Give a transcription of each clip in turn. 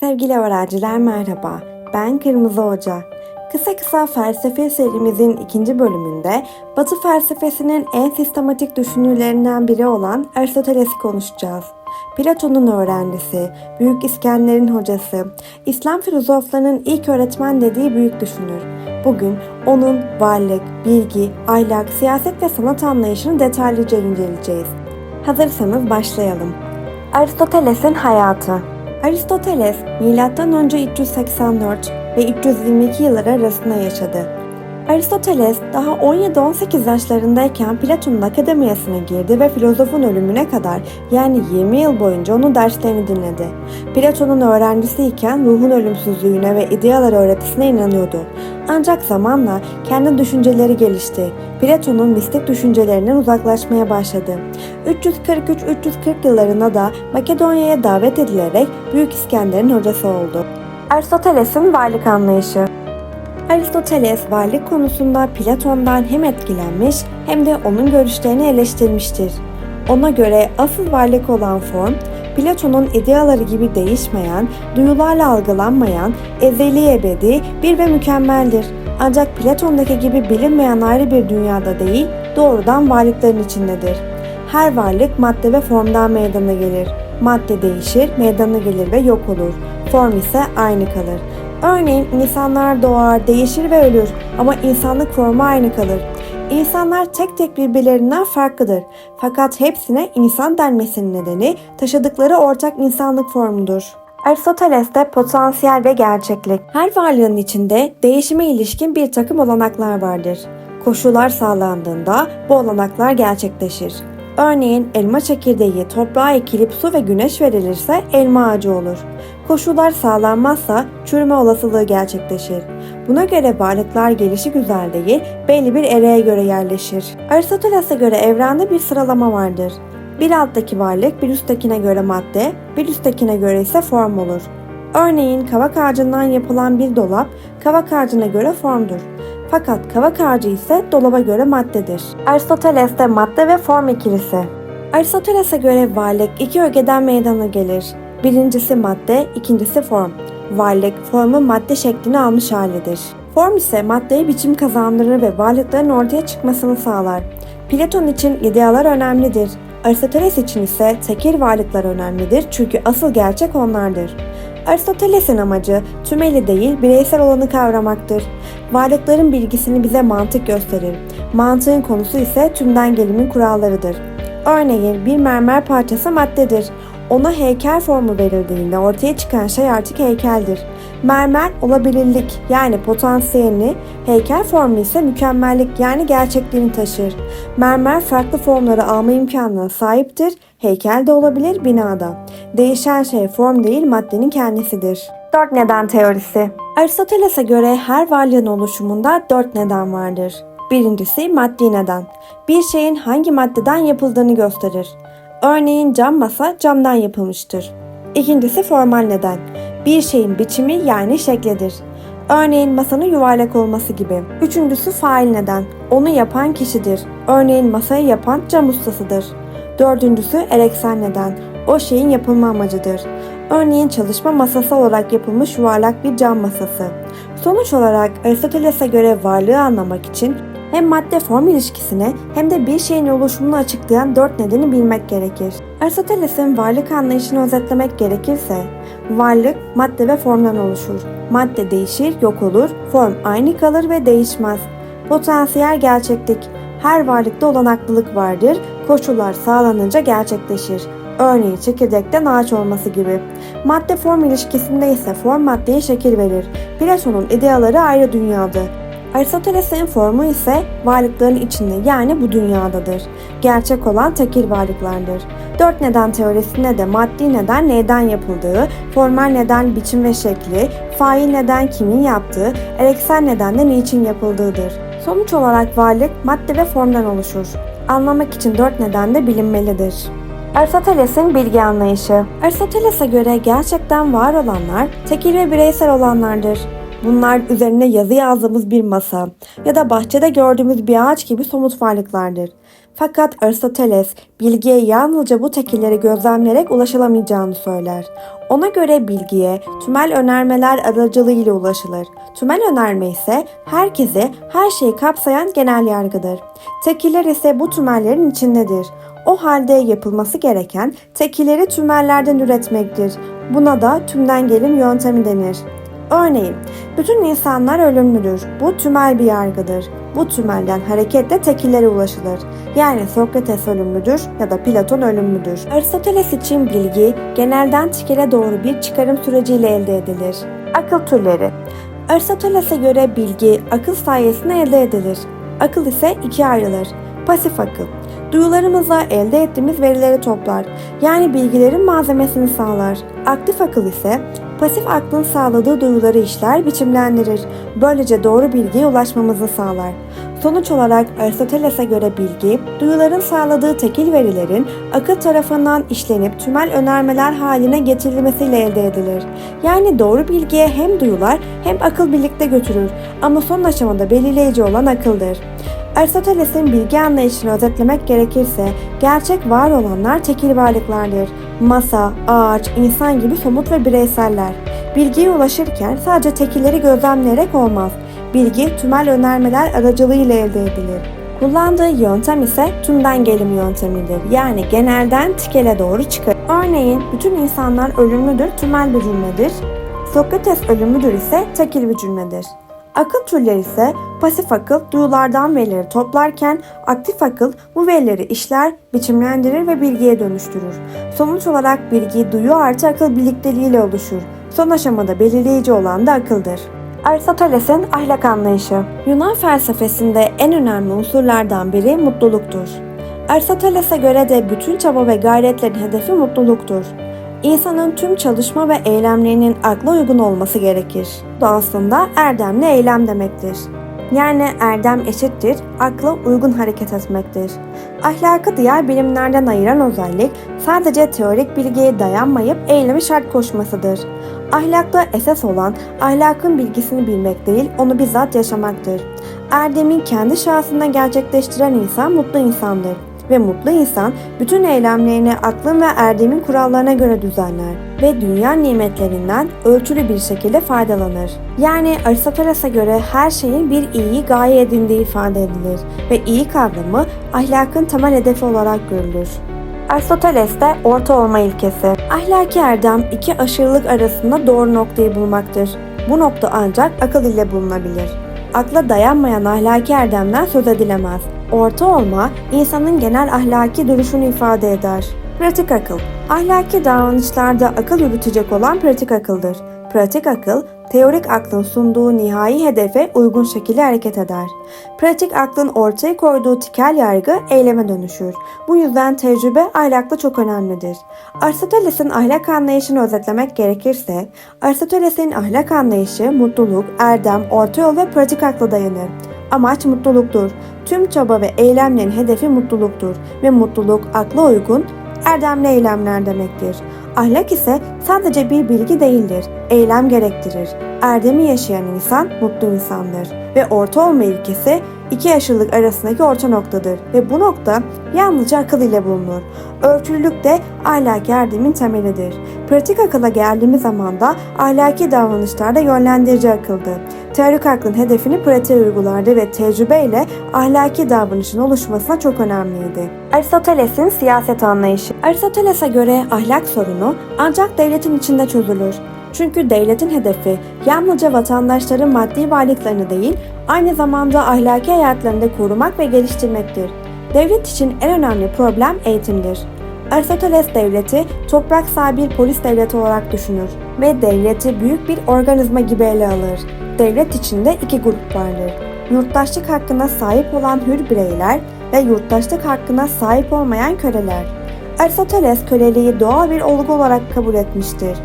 Sevgili öğrenciler merhaba. Ben Kırmızı Hoca. Kısa kısa felsefe serimizin ikinci bölümünde Batı felsefesinin en sistematik düşünürlerinden biri olan Aristoteles'i konuşacağız. Platon'un öğrencisi, Büyük İskender'in hocası, İslam filozoflarının ilk öğretmen dediği büyük düşünür. Bugün onun varlık, bilgi, ahlak, siyaset ve sanat anlayışını detaylıca inceleyeceğiz. Hazırsanız başlayalım. Aristoteles'in hayatı Aristoteles M.Ö. 384 ve 322 yılları arasında yaşadı. Aristoteles daha 17-18 yaşlarındayken Platon'un akademiyesine girdi ve filozofun ölümüne kadar yani 20 yıl boyunca onun derslerini dinledi. Platon'un öğrencisiyken ruhun ölümsüzlüğüne ve idealar öğretisine inanıyordu. Ancak zamanla kendi düşünceleri gelişti. Platon'un mistik düşüncelerinden uzaklaşmaya başladı. 343-340 yıllarında da Makedonya'ya davet edilerek Büyük İskender'in hocası oldu. Aristoteles'in varlık anlayışı Aristoteles varlık konusunda Platon'dan hem etkilenmiş hem de onun görüşlerini eleştirmiştir. Ona göre asıl varlık olan form, Platon'un ideaları gibi değişmeyen, duyularla algılanmayan, ezeli ebedi, bir ve mükemmeldir. Ancak Platon'daki gibi bilinmeyen ayrı bir dünyada değil, doğrudan varlıkların içindedir. Her varlık madde ve formdan meydana gelir. Madde değişir, meydana gelir ve yok olur. Form ise aynı kalır. Örneğin insanlar doğar, değişir ve ölür ama insanlık formu aynı kalır. İnsanlar tek tek birbirlerinden farklıdır. Fakat hepsine insan denmesinin nedeni taşıdıkları ortak insanlık formudur. Aristoteles'te potansiyel ve gerçeklik. Her varlığın içinde değişime ilişkin bir takım olanaklar vardır. Koşullar sağlandığında bu olanaklar gerçekleşir. Örneğin elma çekirdeği toprağa ekilip su ve güneş verilirse elma ağacı olur. Koşullar sağlanmazsa çürüme olasılığı gerçekleşir. Buna göre varlıklar gelişi güzel değil, belli bir ereğe göre yerleşir. Aristoteles'e göre evrende bir sıralama vardır. Bir alttaki varlık bir üsttekine göre madde, bir üsttekine göre ise form olur. Örneğin kavak ağacından yapılan bir dolap, kavak ağacına göre formdur. Fakat kavak ağacı ise dolaba göre maddedir. Aristoteles'te madde ve form ikilisi. Aristoteles'e göre varlık iki ögeden meydana gelir. Birincisi madde, ikincisi form. Varlık, formun madde şeklini almış halidir. Form ise maddeye biçim kazandırır ve varlıkların ortaya çıkmasını sağlar. Platon için idealar önemlidir. Aristoteles için ise tekil varlıklar önemlidir çünkü asıl gerçek onlardır. Aristoteles'in amacı tümeli değil bireysel olanı kavramaktır. Varlıkların bilgisini bize mantık gösterir. Mantığın konusu ise tümden gelimin kurallarıdır. Örneğin bir mermer parçası maddedir. Ona heykel formu verildiğinde ortaya çıkan şey artık heykeldir. Mermer olabilirlik yani potansiyelini, heykel formu ise mükemmellik yani gerçekliğini taşır. Mermer farklı formları alma imkanına sahiptir. Heykel de olabilir binada. Değişen şey form değil maddenin kendisidir. Dört neden teorisi Aristoteles'e göre her varlığın oluşumunda dört neden vardır. Birincisi maddi neden. Bir şeyin hangi maddeden yapıldığını gösterir. Örneğin cam masa camdan yapılmıştır. İkincisi formal neden. Bir şeyin biçimi yani şeklidir. Örneğin masanın yuvarlak olması gibi. Üçüncüsü fail neden. Onu yapan kişidir. Örneğin masayı yapan cam ustasıdır. Dördüncüsü ereksen neden. O şeyin yapılma amacıdır. Örneğin çalışma masası olarak yapılmış yuvarlak bir cam masası. Sonuç olarak Aristoteles'e göre varlığı anlamak için hem madde form ilişkisini hem de bir şeyin oluşumunu açıklayan dört nedeni bilmek gerekir. Aristoteles'in varlık anlayışını özetlemek gerekirse, varlık madde ve formdan oluşur. Madde değişir, yok olur, form aynı kalır ve değişmez. Potansiyel gerçeklik, her varlıkta olanaklılık vardır, koşullar sağlanınca gerçekleşir. Örneğin çekirdekten ağaç olması gibi. Madde form ilişkisinde ise form maddeye şekil verir. Platon'un ideaları ayrı dünyadı. Aristoteles'in formu ise varlıkların içinde yani bu dünyadadır. Gerçek olan tekil varlıklardır. Dört neden teorisinde de maddi neden neyden yapıldığı, formal neden biçim ve şekli, fail neden kimin yaptığı, ereksen neden de niçin yapıldığıdır. Sonuç olarak varlık madde ve formdan oluşur. Anlamak için dört neden de bilinmelidir. Aristoteles'in bilgi anlayışı Aristoteles'e göre gerçekten var olanlar tekil ve bireysel olanlardır. Bunlar üzerine yazı yazdığımız bir masa ya da bahçede gördüğümüz bir ağaç gibi somut varlıklardır. Fakat Aristoteles bilgiye yalnızca bu tekilleri gözlemleyerek ulaşılamayacağını söyler. Ona göre bilgiye tümel önermeler aracılığıyla ulaşılır. Tümel önerme ise herkesi, her şeyi kapsayan genel yargıdır. Tekiller ise bu tümellerin içindedir. O halde yapılması gereken tekilleri tümellerden üretmektir. Buna da tümden gelim yöntemi denir. Örneğin, bütün insanlar ölümlüdür. Bu tümel bir yargıdır. Bu tümelden hareketle tekillere ulaşılır. Yani Sokrates ölümlüdür ya da Platon ölümlüdür. Aristoteles için bilgi genelden tikele doğru bir çıkarım süreciyle elde edilir. Akıl türleri Aristoteles'e göre bilgi akıl sayesinde elde edilir. Akıl ise ikiye ayrılır. Pasif akıl. Duyularımızla elde ettiğimiz verileri toplar. Yani bilgilerin malzemesini sağlar. Aktif akıl ise pasif aklın sağladığı duyuları işler, biçimlendirir. Böylece doğru bilgiye ulaşmamızı sağlar. Sonuç olarak Aristoteles'e göre bilgi, duyuların sağladığı tekil verilerin akıl tarafından işlenip tümel önermeler haline getirilmesiyle elde edilir. Yani doğru bilgiye hem duyular hem akıl birlikte götürür ama son aşamada belirleyici olan akıldır. Aristoteles'in bilgi anlayışını özetlemek gerekirse gerçek var olanlar tekil varlıklardır. Masa, ağaç, insan gibi somut ve bireyseller. Bilgiye ulaşırken sadece tekilleri gözlemleyerek olmaz. Bilgi tümel önermeler aracılığıyla elde edilir. Kullandığı yöntem ise tümden gelim yöntemidir. Yani genelden tikele doğru çıkar. Örneğin bütün insanlar ölümlüdür tümel bir cümledir. Sokrates ölümlüdür ise tekil bir cümledir. Akıl türleri ise pasif akıl duyulardan verileri toplarken aktif akıl bu verileri işler, biçimlendirir ve bilgiye dönüştürür. Sonuç olarak bilgi duyu artı akıl birlikteliğiyle oluşur. Son aşamada belirleyici olan da akıldır. Aristoteles'in ahlak anlayışı Yunan felsefesinde en önemli unsurlardan biri mutluluktur. Aristoteles'e göre de bütün çaba ve gayretlerin hedefi mutluluktur. İnsanın tüm çalışma ve eylemlerinin akla uygun olması gerekir. Bu da aslında erdemli eylem demektir. Yani erdem eşittir, akla uygun hareket etmektir. Ahlakı diğer bilimlerden ayıran özellik sadece teorik bilgiye dayanmayıp eylemi şart koşmasıdır. Ahlakta esas olan ahlakın bilgisini bilmek değil, onu bizzat yaşamaktır. Erdemi kendi şahsında gerçekleştiren insan mutlu insandır ve mutlu insan bütün eylemlerini aklın ve erdemin kurallarına göre düzenler ve dünya nimetlerinden ölçülü bir şekilde faydalanır. Yani Aristoteles'e göre her şeyin bir iyiyi gaye edindiği ifade edilir ve iyi kavramı ahlakın temel hedefi olarak görülür. Aristoteles'te orta olma ilkesi. Ahlaki erdem iki aşırılık arasında doğru noktayı bulmaktır. Bu nokta ancak akıl ile bulunabilir. Akla dayanmayan ahlaki erdemden söz edilemez. Orta olma, insanın genel ahlaki duruşunu ifade eder. Pratik akıl, ahlaki davranışlarda akıl yürütecek olan pratik akıldır. Pratik akıl, teorik aklın sunduğu nihai hedefe uygun şekilde hareket eder. Pratik aklın ortaya koyduğu tikel yargı eyleme dönüşür. Bu yüzden tecrübe ahlakta çok önemlidir. Aristoteles'in ahlak anlayışını özetlemek gerekirse, Aristoteles'in ahlak anlayışı mutluluk, erdem, orta yol ve pratik akla dayanır. Amaç mutluluktur. Tüm çaba ve eylemlerin hedefi mutluluktur ve mutluluk akla uygun, erdemli eylemler demektir. Ahlak ise sadece bir bilgi değildir, eylem gerektirir. Erdemi yaşayan insan mutlu insandır ve orta olma ilkesi iki yaşlılık arasındaki orta noktadır ve bu nokta yalnızca akıl ile bulunur. Ölçülülük de ahlaki erdemin temelidir. Pratik akıla geldiğimiz zaman da ahlaki davranışlarda yönlendirici akıldı. Teorik aklın hedefini pratiğe uygulardı ve tecrübeyle ahlaki davranışın oluşmasına çok önemliydi. Aristoteles'in siyaset anlayışı Aristoteles'e göre ahlak sorunu ancak devletin içinde çözülür. Çünkü devletin hedefi yalnızca vatandaşların maddi varlıklarını değil, aynı zamanda ahlaki hayatlarını da korumak ve geliştirmektir. Devlet için en önemli problem eğitimdir. Aristoteles devleti toprak sahibi bir polis devleti olarak düşünür ve devleti büyük bir organizma gibi ele alır. Devlet içinde iki grup vardır. Yurttaşlık hakkına sahip olan hür bireyler ve yurttaşlık hakkına sahip olmayan köleler. Aristoteles köleliği doğal bir olgu olarak kabul etmiştir.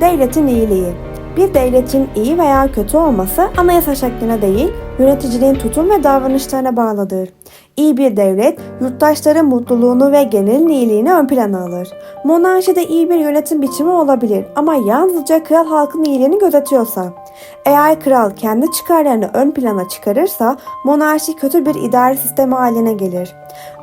Devletin iyiliği bir devletin iyi veya kötü olması anayasa şekline değil, yöneticinin tutum ve davranışlarına bağlıdır. İyi bir devlet, yurttaşların mutluluğunu ve genel iyiliğini ön plana alır. Monarşi de iyi bir yönetim biçimi olabilir ama yalnızca kral halkın iyiliğini gözetiyorsa. Eğer kral kendi çıkarlarını ön plana çıkarırsa monarşi kötü bir idare sistemi haline gelir.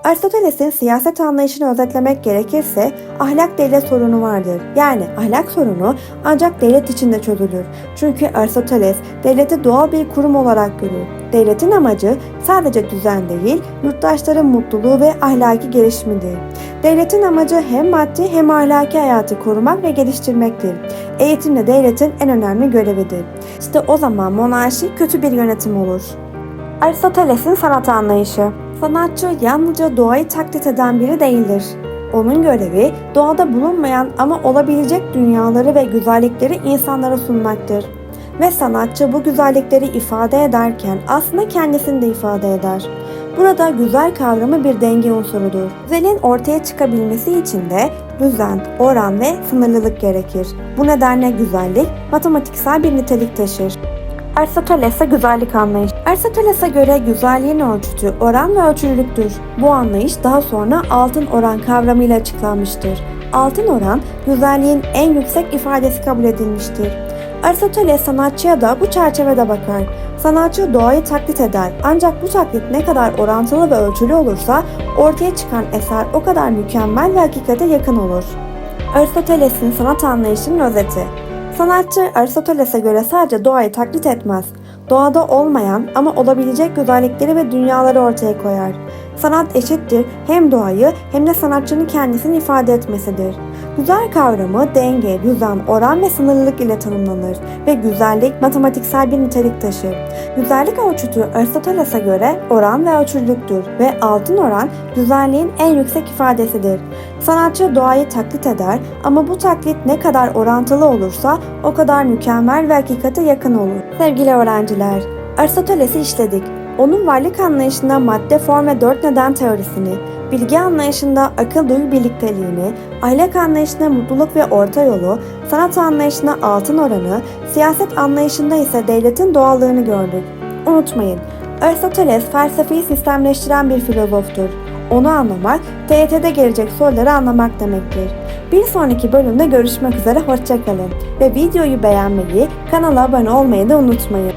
Aristoteles'in siyaset anlayışını özetlemek gerekirse ahlak devlet sorunu vardır. Yani ahlak sorunu ancak devlet içinde çözülür. Çünkü Aristoteles devleti doğal bir kurum olarak görür. Devletin amacı sadece düzen değil, yurttaşların mutluluğu ve ahlaki gelişimidir. Devletin amacı hem maddi hem ahlaki hayatı korumak ve geliştirmektir. Eğitim de devletin en önemli görevidir. İşte o zaman monarşi kötü bir yönetim olur. Aristoteles'in sanat anlayışı Sanatçı yalnızca doğayı taklit eden biri değildir. Onun görevi doğada bulunmayan ama olabilecek dünyaları ve güzellikleri insanlara sunmaktır. Ve sanatçı bu güzellikleri ifade ederken aslında kendisini de ifade eder. Burada güzel kavramı bir denge unsurudur. Güzelin ortaya çıkabilmesi için de düzen, oran ve sınırlılık gerekir. Bu nedenle güzellik matematiksel bir nitelik taşır. Aristoteles'e güzellik anlayışı. Aristoteles'e göre güzelliğin ölçütü oran ve ölçülülüktür. Bu anlayış daha sonra altın oran kavramıyla açıklanmıştır. Altın oran güzelliğin en yüksek ifadesi kabul edilmiştir. Aristoteles sanatçıya da bu çerçevede bakar. Sanatçı doğayı taklit eder ancak bu taklit ne kadar orantılı ve ölçülü olursa ortaya çıkan eser o kadar mükemmel ve hakikate yakın olur. Aristoteles'in sanat anlayışının özeti Sanatçı Aristoteles'e göre sadece doğayı taklit etmez. Doğada olmayan ama olabilecek güzellikleri ve dünyaları ortaya koyar. Sanat eşittir hem doğayı hem de sanatçının kendisini ifade etmesidir. Güzel kavramı denge, düzen, oran ve sınırlılık ile tanımlanır ve güzellik matematiksel bir nitelik taşır. Güzellik ölçütü Aristoteles'e göre oran ve ölçülülüktür ve altın oran güzelliğin en yüksek ifadesidir. Sanatçı doğayı taklit eder ama bu taklit ne kadar orantılı olursa o kadar mükemmel ve hakikate yakın olur. Sevgili öğrenciler, Aristoteles'i işledik. Onun varlık anlayışında madde, form ve dört neden teorisini, bilgi anlayışında akıl duyu birlikteliğini, ahlak anlayışında mutluluk ve orta yolu, sanat anlayışında altın oranı, siyaset anlayışında ise devletin doğallığını gördük. Unutmayın, Aristoteles felsefeyi sistemleştiren bir filozoftur. Onu anlamak, TYT'de gelecek soruları anlamak demektir. Bir sonraki bölümde görüşmek üzere, hoşçakalın. Ve videoyu beğenmeyi, kanala abone olmayı da unutmayın.